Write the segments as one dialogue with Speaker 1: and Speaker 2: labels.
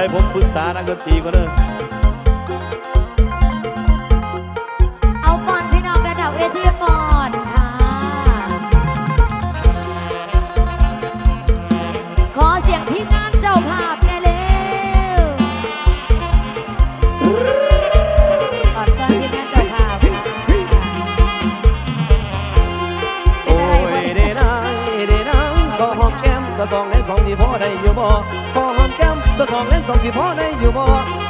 Speaker 1: ดี๋ยวให้ผมปรึกษานักดนตรีก่อนเด้อ
Speaker 2: เอาฟอนพี่น้องระดับเวทีฟอนค่ะ ขอเสียงทีมงานเจ้าภาพแน่เร็วก่อนเชิญทีมงานเจ้าภาพค่ะเป็น
Speaker 1: โอ้
Speaker 2: อะไร
Speaker 1: ย
Speaker 2: บ้าง
Speaker 1: เดนางเดนางขอหอมแก้มจะสองเล่นสองที่พ่อได้อยู่บ่ขอ จะสองเล่นสองที่พ่อได้อยู่บ่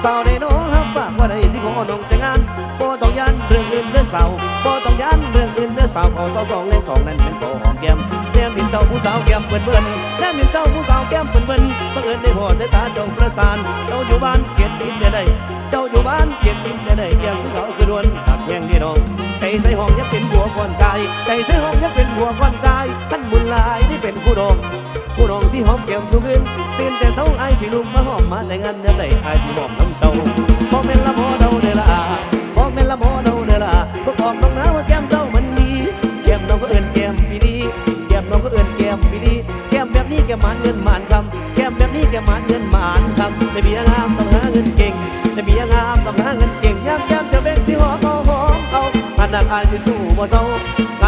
Speaker 1: สาวได้น้องฮับฝากว่าได้สิขอน้องแต่งงานบ่ต้องยันเรื่องอื่นเด้อสาวบ่ต้องยันเรื่องอื่นเด้อสาวขอสาวสองเล่นสองนั้นเป็นขอหอมแก้มแก้มเป็นเจ้าผู้สาวแก้มเปิ้นเปิ้นแก้มเป็นเจ้าผู้สาวแก้มเปิ้นเปิ้นบังเอิญได้พอสายตาเจ้าประสานเจ้าอยู่บ้านเกียรติทิพย์ได้เจ้าอยู่บ้านเกียรติทิพย์ได้แก้มคือเขาคือดวนตักแห้งนี่น้องใจใส่ห้องยังเป็นหัวก่อนกายใจใส่ห้องยังเป็นหัวก่อนกายท่านบุญลายนี่เป็นคู่ดอง คู่ดองสิหอมแก้มสูงขึ้นตื่นแต่เช้าไอ้สิลุกมาหอมมาแต่งานเดือนใดไอ้สิหอมน้ำเต้าพอกเป็นละพอเดาเดอละพอกเป็นละพอเดาเดอละพวกออกน้องน้าว่าแก้มเจ้ามันดีแก้มน้องก็เอิ้นแก้มปีดีแก้มน้องก็เอิ้นแก้มปีดีแก้มแบบนี้แก้มหมานเงินหมานคำแก้มแบบนี้แก้มหมานเงินหมานคำจะมีงามต้องหาเงินเก่งจะมีงามต้องหาเงินเก่งยามแก้มจะเป็นสิหอมเอาหอมเอางานหนักอายที่สู้บ่เศร้า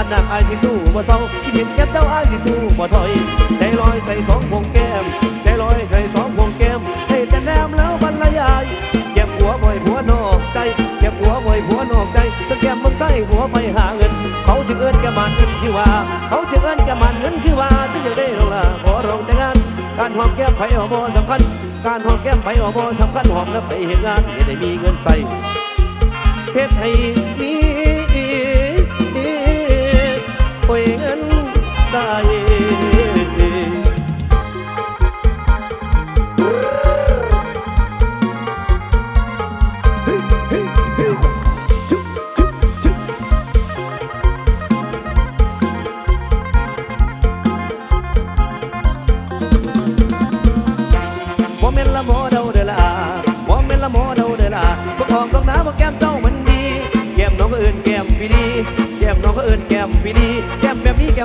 Speaker 1: านหนักอายที่สู้บ่เศร้าที่เห็นแก้มเจ้าอายที่สู้บ่ถอยใจลอยใส่สองวงแก้มใจลอยใส่สองวงแก้มให้แต่แนมแล้วบรรยายแก้มหัวบ่อยหัวนอกใจแก้มหัวบ่อยหัวนอกใจสักแก้มมึงใส่หัวไปหาเงิน เขาจึงเอิ้นแกมมันเงินคือว่า เขาจึงเอิ้นแกมมันเงินคือว่าจึงอยากได้ลงละขอร้องแต่งาน การหอมแก้มไผหอมบ่สำคัญ การหอมแก้มไผหอมบ่สำคัญหอมแล้วไปเห็นงานจะได้มีเงินใส่เฮ็ดให้มี ใส่บ่แม่นละหมอเดาเด้อล่ะบ่แม่นละหมอเดาเด้อล่ะบ่ออกดอกน้ำว่าแก้มเจ้ามันดี แก้มน้องก็เอิ้นแก้มปีดี แก้มน้องก็เอิ้นแก้มปีดี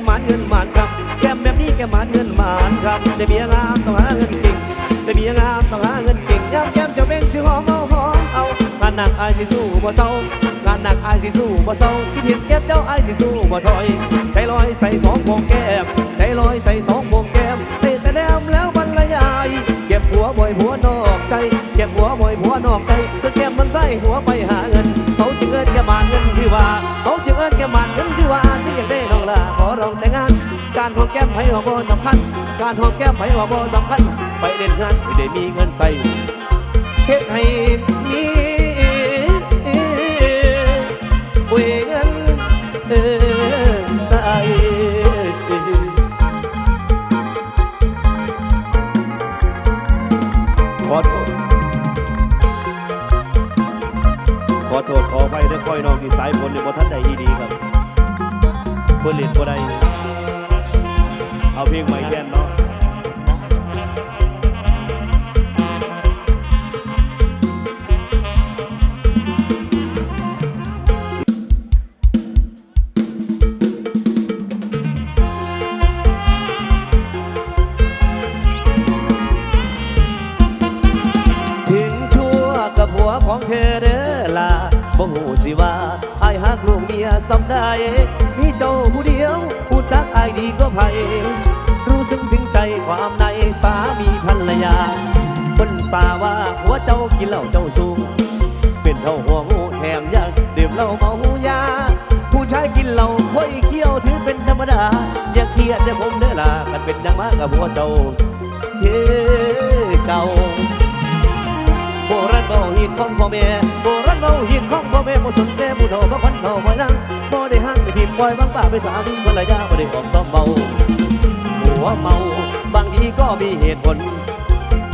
Speaker 1: หมานเงินหมานครับแก้มแบบนี้แก้มหมานเงินหมานครับได้เมียงามต้องหาเงินเก่งได้เมียงามต้องหาเงินเก่งยามแก้มเจะเป็นสิหอมเอาหอมเอางานหนักอายสิสู้บ่เศร้างานหนักอายสิสู้บ่เศร้าที่เห็นแก้มเจ้าอายสิสู้บ่ถอยใจลอยใส่สองวงแก้มใจลอยใส่สองวงแก้มเตะแต่แนมแล้วบรรยายเก็บหัวบ่อยหัวนอกใจเก็บหัวบ่อยหัวนอกใจจนแก้มมันใส่หัวไปหาเงินเขาจึงเอิ้นแกมานเงินคือว่าเขา ผหอมบ่สำคัญ การหอมแก้มไผหอมบ่สำคัญ ไปเล่นงานไม่ได้มีเงินใส่เฮ็ดให้มีเงินเออใส่ขอโทษ ขอโทษขอไปด้วยค่อยน้องที่สายฝนในบ่ท่านใดดีๆครับเพื่อเล่นบ่ได้ามในสามีภรรยาคนสาว่าหัวเจ้ากินเหล้าเจ้าสูงเป็นเท่าหัวงูแถมยังดื่มเหล้าเมายา ผู้ชายกินเหล้าค่อยเคี้ยวถือเป็นธรรมดา อย่าเครียดเด้ผมเด้อล่ะกันเป็นอยังมากกับหัวเจ้าเฮ้เก่าโบราณเบาหินของพ่อแม่โบราณเบาหินของพ่อแม่บ่สนแต่ผู้เฒ่าบ่คนเฒ่าบ่นั่งบ่ได้ห้างไปทิมปล่อยบางป่าไปสามีภรรยาบ่ได้ออกซ้อมเมาหัวเมา บางทีก็มีเหตุผล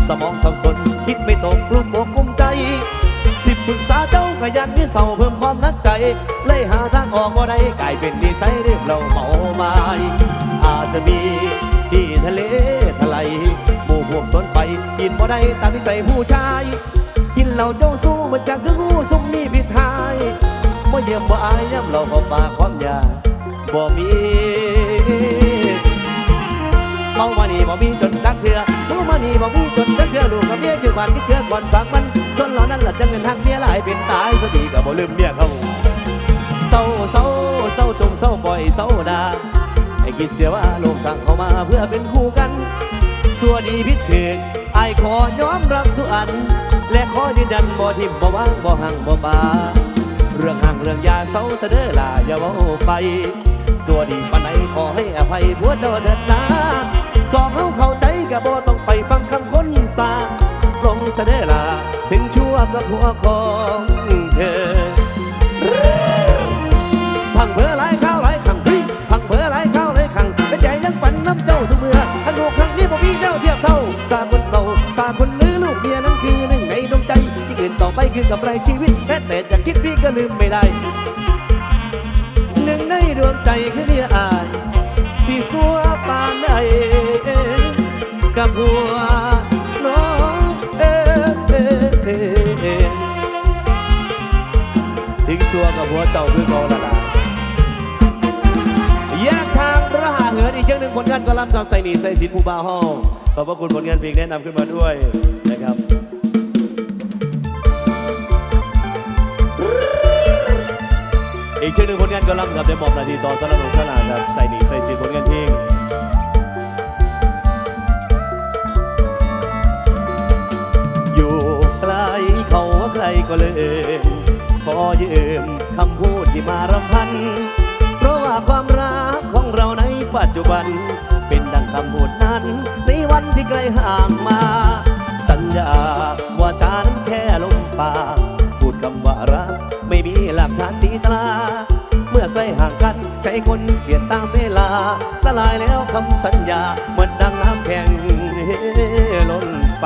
Speaker 1: สมองสับสนคิดไม่ตกกลุ่มอกกลุ้มใจ สิบปรึกษาเจ้าขยันที่เศร้าเพิ่มความนักใจ เลยหาทางออกบ่ได้กลายเป็นนิสัยเรียบเราเมาไม้อาจจะมีที่ทะเลทลายหมู่พวกสวนไฟกินบ่ได้ตามนิสัยผู้ชาย กินเหล้าเจ้าสู้มันจากคืองูสุ่มนี่ผิดทายบ่เยี่ยมบ่อายย้ำเราขอปากความยาบ่มี มามานี่บ่มีจนดักเถื่อเมามานี่บ่บอกมีจนเทื่อลูกกับเมียคือบ้านคิดเทื่อก่อนสามวันจนเหล่านั้นหลัจังเงินหักเมียหลายเป็นตายสติกับบ่ลืมเมียเขาเศร้าเศร้าเศร้าจงเศร้าบ่อยเศร้าดาให้คิดเสียว่าโลกสั่งเขามาเพื่อเป็นคู่กันส่วนดีพิษคืนไอายขอยอมรับสุอัน และขอยืนยันบ่ทิมบ่วางบ่ห่างบ่ปาเรื่องห่างเรื่องยาเศร้าเสด้อล่ะอย่าเว้าไปส่วนดีปานไหนขอให้อภัยผัวเจ้าเถิดนา สองเฮาเข้าใจก็บ่ต้องไปฟังคำคนสาลงเสะเด้อล่ะถึงชั่วกับหัวของเธอพังเผลอหลายข้าวหลายขังพังเผลอหลายข้าวหลายขังแต่ใจยังฝันน้ำเจ้าทุกเมื่อทั้งโลกครั้งนี้บ่มีเจ้าเทียบเท่าสาคนเราสาคนลือลูกเมียนั้นคือหนึ่งในดวงใจ ที่อื่นต่อไปคือกับไรชีวิตแม้แต่จะคิดพี่ก็ลืมไม่ได้ หนึ่งในดวงใจคือเมียอาย สัวปานใดกับหัวน้องเอเอเอเอทิ้งสัวกับหัวเจ้าคือเกอละลาแยกทางระหาเหินอีกเชือกหนึ่งผลงานก็ล้ำกับใส่หนีใส่สินผู้บ่าวห้องขอบพระคุณผลงานเพลงแนะนำขึ้นมาด้วยนะครับ อีกเชือหนึ่งผลงานก็ล้ำกับได้มอบนาทีต่อสำหรับหลวงสลาครับใส่หนีใส่สินผลงานเพลงอยู่ไกลเขาว่าใครก็เลยขอยืมคำพูดที่มารำพัน เพราะว่าความรักของเราในปัจจุบัน เป็นดังคำพูดนั้น ในวันที่ไกลห่างมา สัญญาว่าจานั้นแค่ลมปากพูดคำว่ารักไม่มีหลักฐานตีตรา ใจคนเปลี่ยนตามเวลาละลายแล้วคำสัญญา เหมือนดังน้ำแข็งล้นไป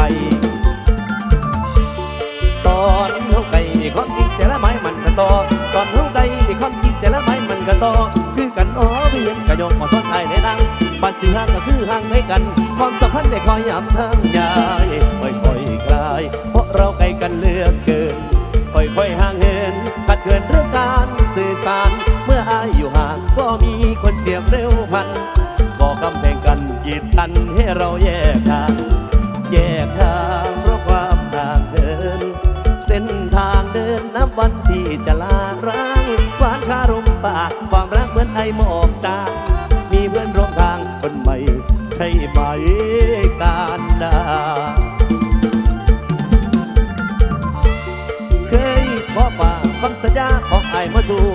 Speaker 1: ตอนเฮาไก่ความจริงแต่ละไม้มันก็ต่อตอนเฮาไก่ความจริงแต่ละไม้มันก็ต่อคือกันอ๋อไม่เห็นกระยกมาทนไทยในดังบัดสิห่างก็คือห่างให้กัน ความสัมพันธ์ได้คอยย้ำทางยายค่อยๆคลาย เพราะเราไกลกันเลือกเกินค่อยๆห่างเหินขัดเกินเรื่องการสื่อสารเมื่ออายอยู่ห่าง คนเสียบเร็วพันก่อกำแพงกันกีดกันให้เราแยกทาง แยกทางเพราะความห่างเหิน เส้นทางเดินนับวันที่จะลาร้างหวานคารมปากความรักเหมือนไอหมอกจางมีเพื่อนร่วมทางคนใหม่ใช่ไหมการดาเคยขอป่าคำสัญญาของไอมาสู่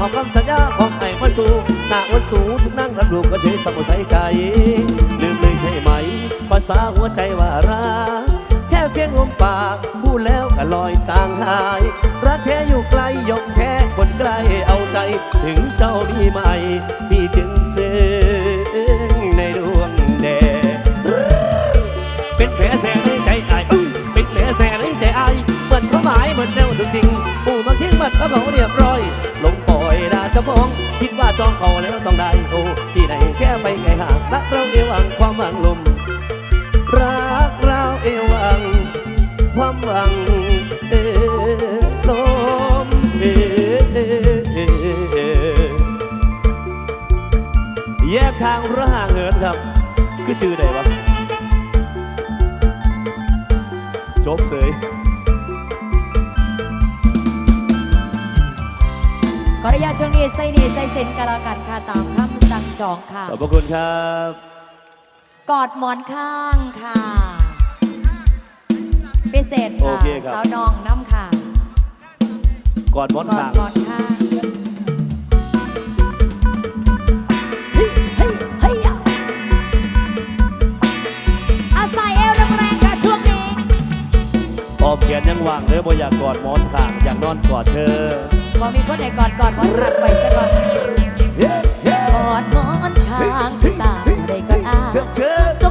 Speaker 1: หอมคำสัญญาของไอ้มาสู่หน้าวันสูงทุกนั่งรับรู้ก็เฉยสมุใสใจลืมเลยใช่ไหม ภาษาหัวใจว่ารักแค่เพียงลมปากพูดแล้วก็ลอยจางหาย รักแท้อยู่ไกลยกแค่คนใกล้เอาใจ ถึงเจ้ามีไหมพี่จึงซึ้งในดวงแดงเป็นแผลแสในใจอายอื้อเป็นแผลแสในใจไอเหมือนเขาหมายเหมือนแนวทุกสิ่งผู้มาทิ้งมันก็เขาเรียบร้อยลอย เจ้าของคิดว่าจองเขาแล้วต้องได้โอ้ที่ไหนแค่ไปไงห่างรักเราเอวังความหวังลม รักเราเอวัง ความหวังเอลมเอเอเออแยกทางระห่างเหินครับ คือจือไหนวะจบเสย
Speaker 2: ขออนุญาตช่วงนี้ใส่หนีใส่เซ็นกันแล้วกันค่ะตามคำสั่งจองค่ะ
Speaker 1: ขอบพระคุณครับ
Speaker 2: กอดหมอนข้างค่ะพิเศษ
Speaker 1: โอ
Speaker 2: ค่ะ
Speaker 1: เคครับ
Speaker 2: สาวน้องน้ำค่ะ
Speaker 1: ก่อนมอน
Speaker 2: กอด
Speaker 1: ทาง
Speaker 2: หมอนข้างเฮ้ยเฮ้ยเฮ้ยอะอาศัยเอวแรงๆค่ะช่วงนี้
Speaker 1: ออมแขนยังว่างเธอบ่อยากกอดหมอนทางอยากนอนกอดเธอ
Speaker 2: พอมีคนไหนกอดกอดหมอนข้างไปซะก่อน
Speaker 1: เฮ้เฮ้
Speaker 2: กอดหมอนข้างตาได้กอดอา
Speaker 1: เชิญเชิญ
Speaker 2: สุ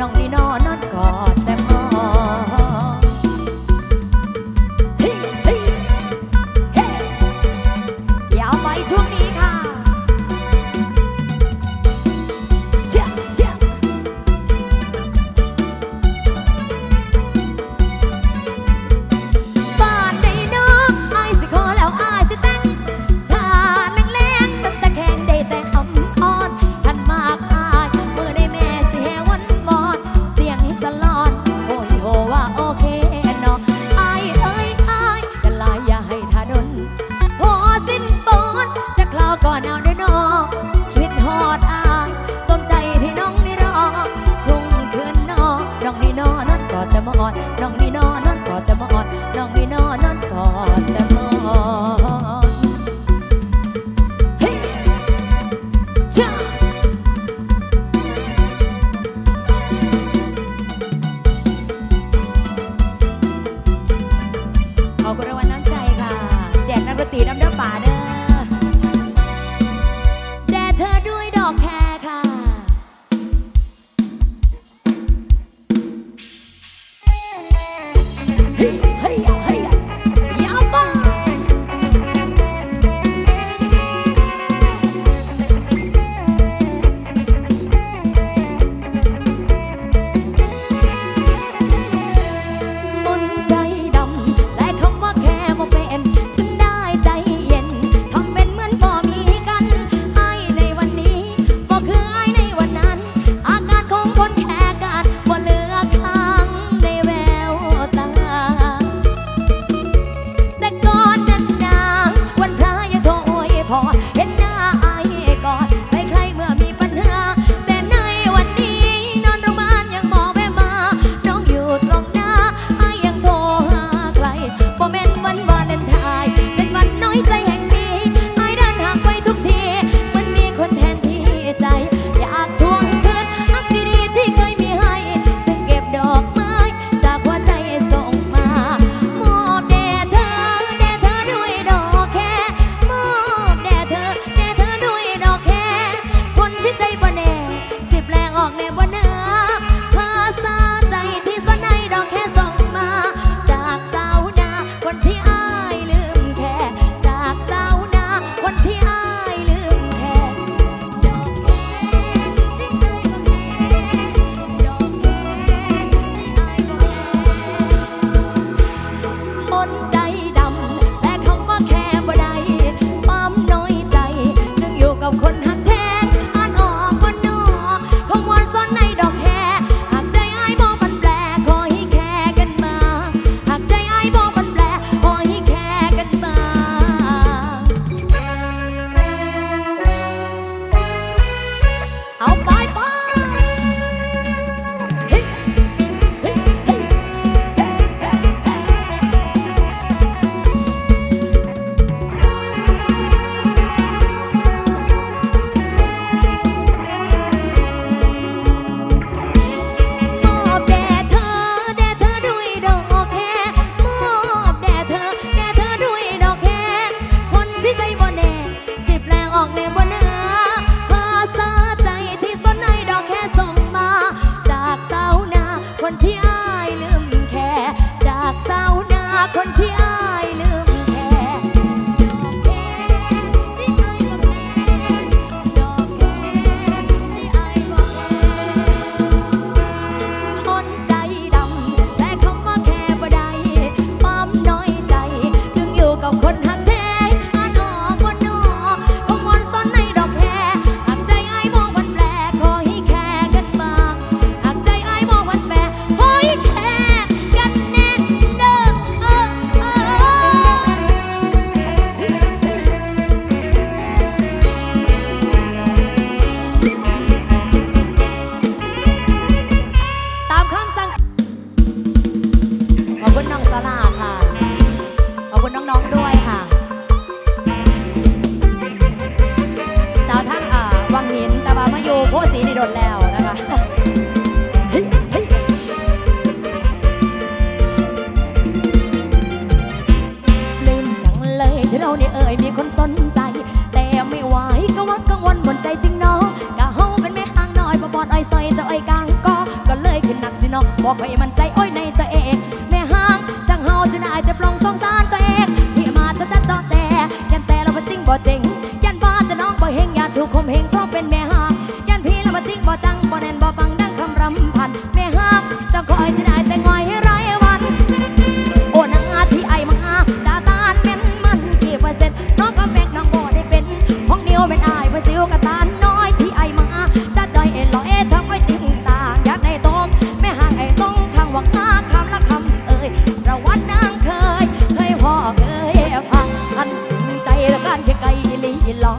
Speaker 2: น้องนี่น้อง ขอดแต่มอดน้อง เอาไป บอกไอยมันใจโอ้ยในตัวเอง แม่ห้างจังเฮาจะได้แต่ปลองสงสารตัวเองที่มาจะจะจอแต่แกนแต่เราเป็นจริงบ่จริง ละกันแค่ไกลอีลีอีหลอก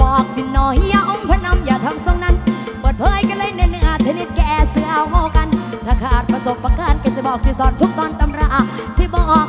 Speaker 2: บอกจินน้อยอย่าอมพนมอย่าทำทรงนั้นเปิดเผยกันเลยในเนื้อเทนิดแกเสือเอาโมกัน ถ้าขาดประสบปการณ์ก็จะบอกที่สอนทุกตอนตำราที่บอก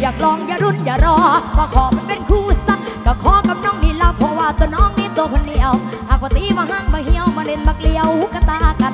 Speaker 2: อยากลองอย่ารุ่นอย่ารอก็ขอมันเป็นคู่สักก็ขอกับน้องนี่ลาเพราะว่าตัวน้องนี่ตัวคนเดียวหากว่าตีมาห้างมาเหี่ยวมาเล่นมาเกลียวหุกตากัน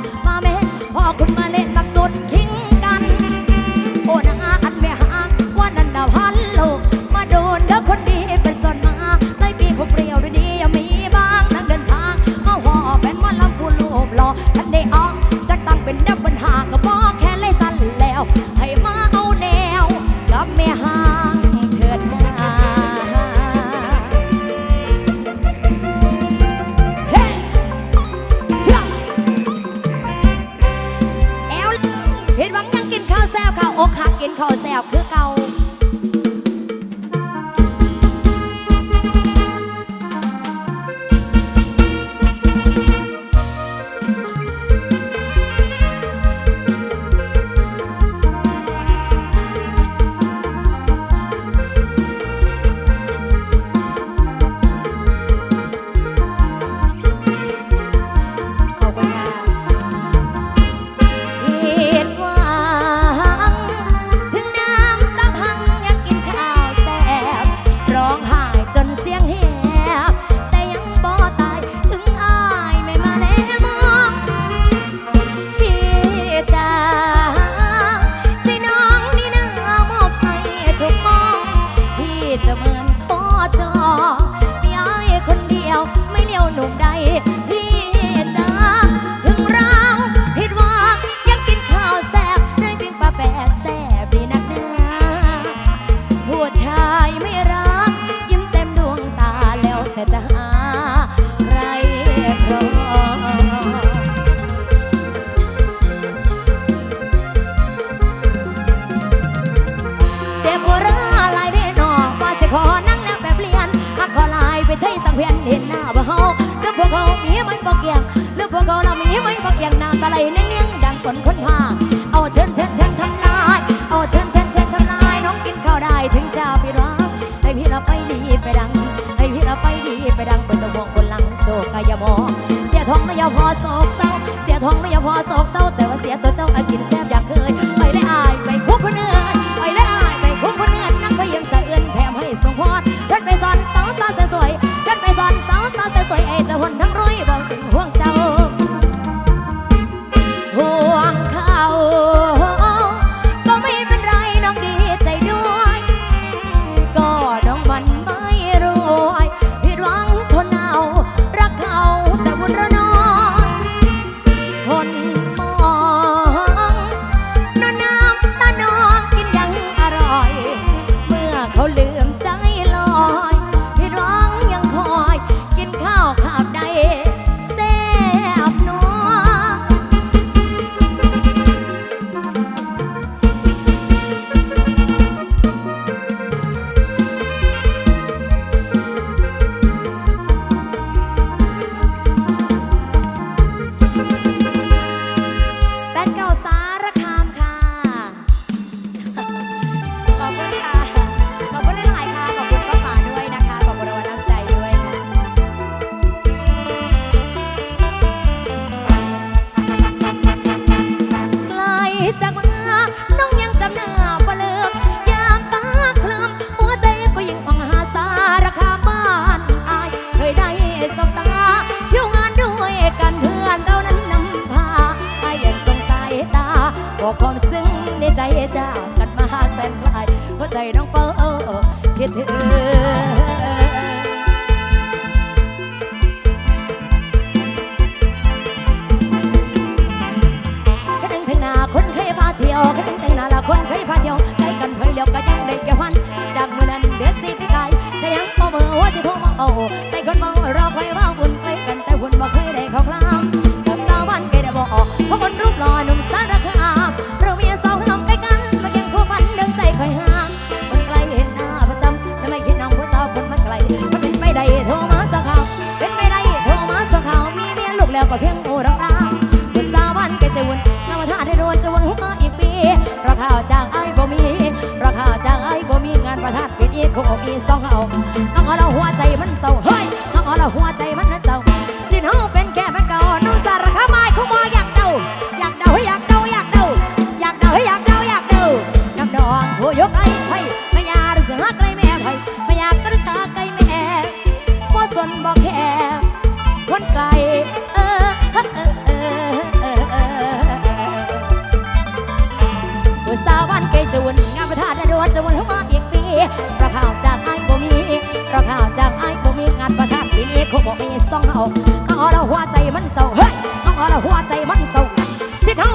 Speaker 2: อกหัก จอมีอายคนเดียวไม่เลี้ยวหนุ่มใด มีไหม่บอกเกี่ยงหน้าตะไลเนียงๆดังฝนคนพาเอาเชิญเชิญเชิญทำลายเอาเชิญเชิญเชิญทำลายน้องกินข้าวได้ถึงจะพี่รักให้พี่เราไปดีไปดังให้พี่เราไปดีไปดังเป็นตัวงคนหลังโศกกายมองเสียทองไม่ยาพอโศกเศร้าเสียทองไม่ยาพอโศกเศร้าแต่ว่าเสียตัวเจ้าอากินแซ่บอยากเคยไปเลยอายไปคุกคนอื่นไปเลยอายไปคุกคนอื่นนั่งไปยังสะเอื่นแถมให้สงพรเดินไปสอนสาวสาวสวยเดินไปสอนสาวสาวสวยเอจะหนทั้งรวยบอกถึงห่วงเจ้า ใจน้องเปิ้ลคิดถึงคนึงถึงหน้าคนเคยพาเที่ยวแค่นึงถึงหน้าละคนเคยพาเที่ยวใกล้กันถอยเลี้ยวก็ยังได้แก่วันจากมือนั้นเดือนสี่ปีไกลจะยังเอาเบอร์ว่าจะโทรมาเอาแต่คนเมารอคอยว่าวุ่นใกล้กันแต่วุ่นบ่เคยได้เข้าคลามจากสาวบ้านเคยได้บอกออกเพราะคนรูปหล่อหนุ่ม อีกคงบ่มีสองเอาน้องเอาหัวใจมันเศร้าเฮ้ยน้องเอาละหัวใจมันเศร้าสิเฮาเป็นแค่แม่เก่าน้องสารคามไม้คงบ่อยากเดาอยากเดาอยากเดาอยากเดาอยากเดาอยากเดาอยากเดาน้ำดองผู้ยกไอ้ไผ่ไม่อยากเสือไกลแม่ไผ่ไม่อยากกระตาไกลแม่บ่สนบ่แค่คนไกลเออเออเออเออเออผู้สาวบ้านเกยจวนงานประทานได้ดวนจะวนหัวานปีนี้คงบ่มีสองเอาเอาละหัวใจมันเศร้าเฮ้ยเอาละหัวใจมันเศร้าสิเท่า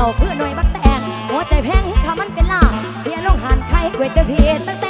Speaker 2: ยวคือหน่วยบักแตงหัวใจแพงข้ามันเป็นลาเฮียลงหันไข่ก๋วยเตี๋ยวพีตั้งแต่